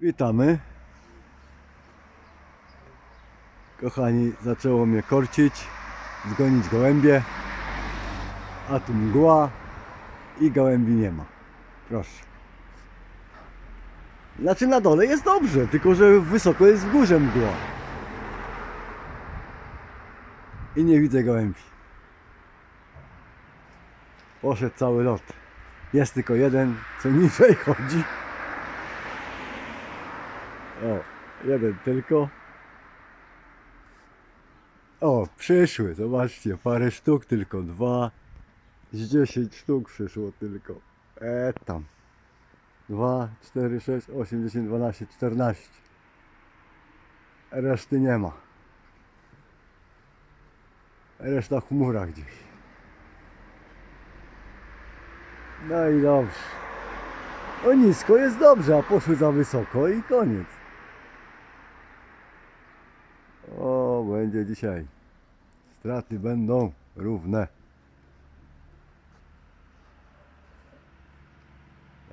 Witamy. Kochani, zaczęło mnie korcić, zgonić gołębie, a tu mgła i gołębi nie ma. Proszę. Znaczy na dole jest dobrze, tylko że wysoko jest w górze mgła. I nie widzę gołębi. Poszedł cały lot. Jest tylko jeden, co niżej chodzi. O, jeden tylko. O, przyszły, zobaczcie, parę sztuk tylko, dwa. Z 10 sztuk przyszło tylko. E tam. 2, 4, 6, 8, 10, 12, 14. Reszty nie ma. Reszta w chmurach gdzieś. No i dobrze. O nisko jest dobrze, a poszły za wysoko i koniec. O, będzie dzisiaj. Straty będą równe.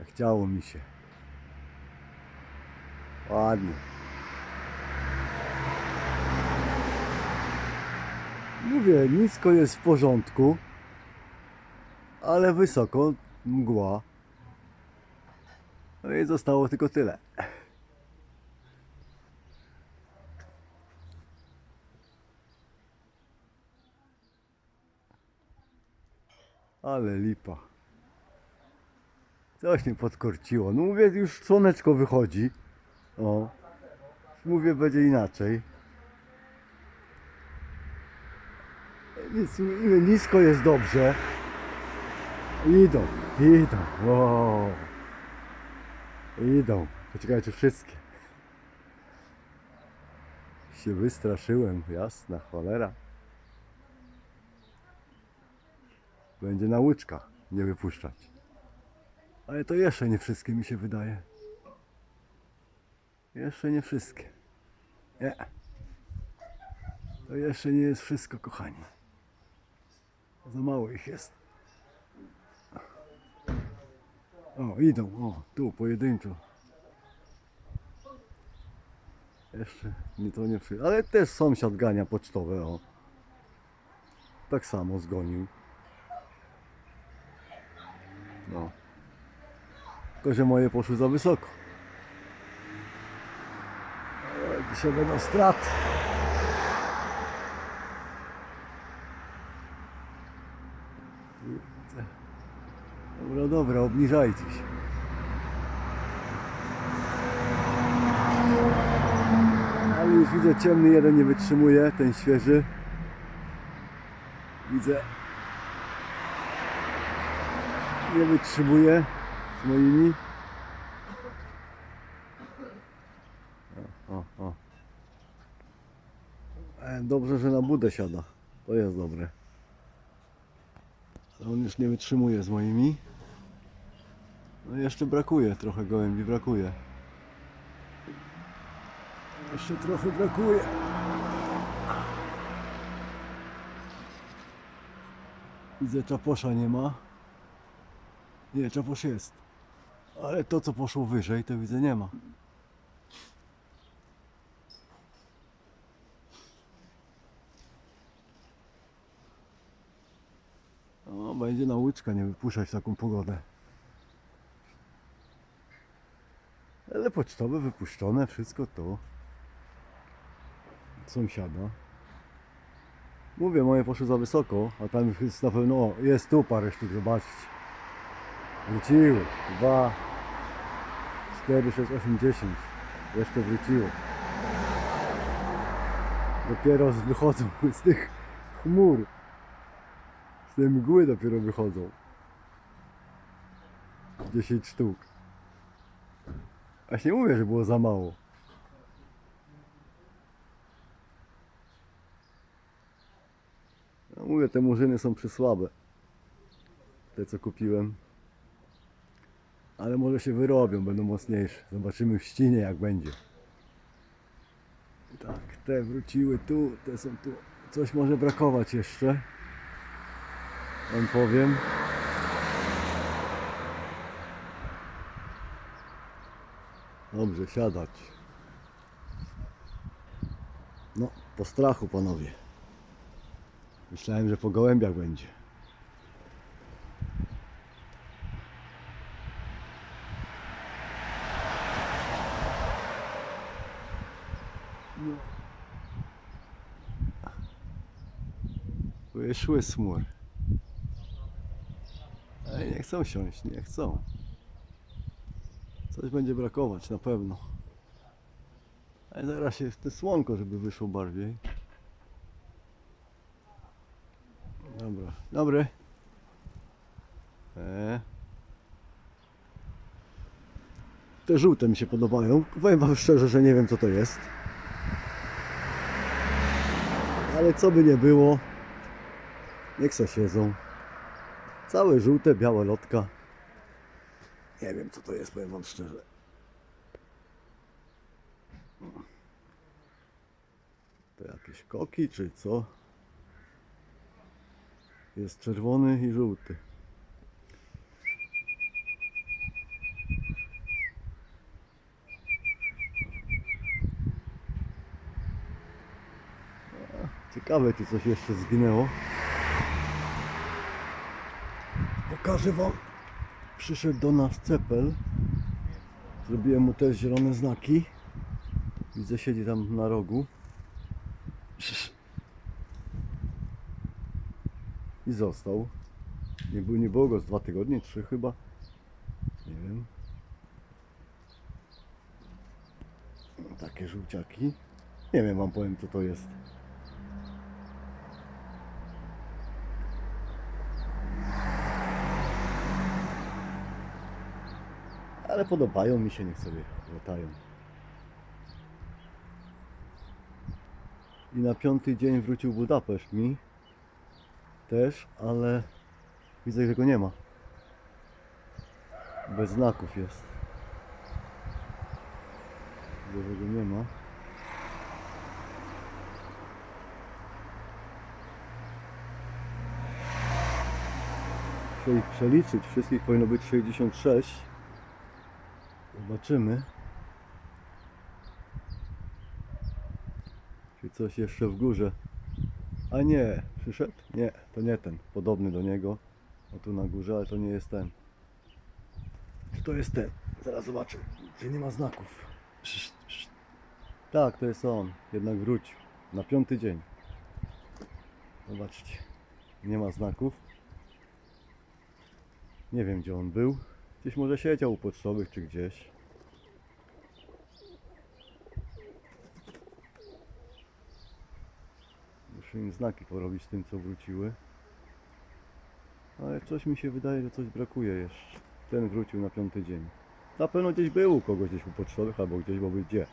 Chciało mi się. Ładnie. Mówię, nisko jest w porządku, ale wysoko mgła. No i zostało tylko tyle. Ale lipa. Coś mnie podkorciło. No mówię, już słoneczko wychodzi. O. Mówię, będzie inaczej. Nisko jest dobrze. Idą, idą. Wow. Idą. Poczekajcie, wszystkie. Się wystraszyłem, jasna cholera. Będzie nauczka, nie wypuszczać. Ale to jeszcze nie wszystkie mi się wydaje. Jeszcze nie wszystkie. Nie. To jeszcze nie jest wszystko, kochani. Za mało ich jest. O, idą, o, tu, pojedynczo. Jeszcze nie to nie przy... Ale też sąsiad gania pocztowe, o. Tak samo zgonił. No. Tylko, że moje poszły za wysoko. Dzisiaj będą straty. Dobra, dobra, obniżajcie się. Ale już widzę ciemny jeden nie wytrzymuje, ten świeży. Widzę. Nie wytrzymuje z moimi. O, o, o. E, Dobrze, że na budę siada. To jest dobre. On już nie wytrzymuje z moimi. No jeszcze brakuje, trochę gołębi brakuje. Jeszcze trochę brakuje. Widzę czaposza nie ma. Nie, czaposz jest. Ale to co poszło wyżej to widzę nie ma. O, będzie nauczka nie wypuszczać w taką pogodę. Ale pocztowe wypuszczone, wszystko to. Sąsiada. Mówię, moje poszły za wysoko, a tam jest na pewno, o, jest tu parę sztuk, zobaczcie. Wróciły. Dwa, cztery, sześć, osiem, dziesięć. Jeszcze wróciło. Dopiero wychodzą z tych chmur. Z tej mgły dopiero wychodzą. 10 sztuk. Właśnie mówię, że było za mało. Mówię, te murzyny są przysłabe. Te co kupiłem. Ale może się wyrobią, będą mocniejsze. Zobaczymy w ścinie jak będzie. Tak, te wróciły tu, te są tu. Coś może brakować jeszcze. Wam powiem. Dobrze, siadać. No, po strachu panowie. Myślałem, że po gołębiach będzie. Wyszły smur. Ej, nie chcą siąść, nie chcą. Coś będzie brakować na pewno. Ale zaraz się te słonko, żeby wyszło bardziej. Dobra, dobry. E. Te żółte mi się podobają. Powiem wam szczerze, że nie wiem co to jest. Ale co by nie było, niech se siedzą. Całe żółte, białe lotka. Nie wiem co to jest, powiem wam szczerze. To jakieś koki czy co? Jest czerwony i żółty. Ciekawe czy coś jeszcze zginęło. Pokażę wam. Przyszedł do nas cepel. Zrobiłem mu też zielone znaki. Widzę, siedzi tam na rogu. I został. Nie, był, nie było go z dwa tygodnie, trzy chyba. Nie wiem. Takie żółciaki. Nie wiem wam powiem co to jest. Ale podobają mi się, niech sobie latają. I na piąty dzień wrócił Budapeszt mi też, ale widzę, że go nie ma. Bez znaków jest. Widzę, że go nie ma. Muszę ich przeliczyć. Wszystkich powinno być 66. Zobaczymy. Czy coś jeszcze w górze. A nie, przyszedł? Nie, to nie ten. Podobny do niego. O tu na górze, ale to nie jest ten. Czy to jest ten? Zaraz zobaczę. Czy nie ma znaków? Tak, to jest on. Jednak wrócił. Na piąty dzień. Zobaczcie. Nie ma znaków. Nie wiem gdzie on był. Gdzieś może siedział u pocztowych czy gdzieś. Im znaki porobić tym co wróciły. Ale coś mi się wydaje, że coś brakuje jeszcze. Ten wrócił na piąty dzień. Na pewno gdzieś był u kogoś gdzieś u pocztowych albo gdzieś, bo by gdzie.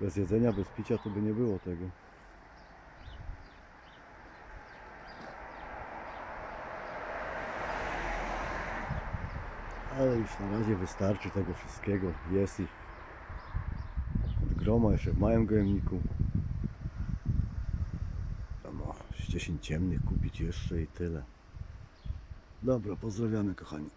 Bez jedzenia, bez picia to by nie było tego. Ale już na razie wystarczy tego wszystkiego. Jest ich groma jeszcze w małym gojemniku. Tam o, z 10 ciemnych kupić jeszcze i tyle. Dobra, pozdrawiamy kochani.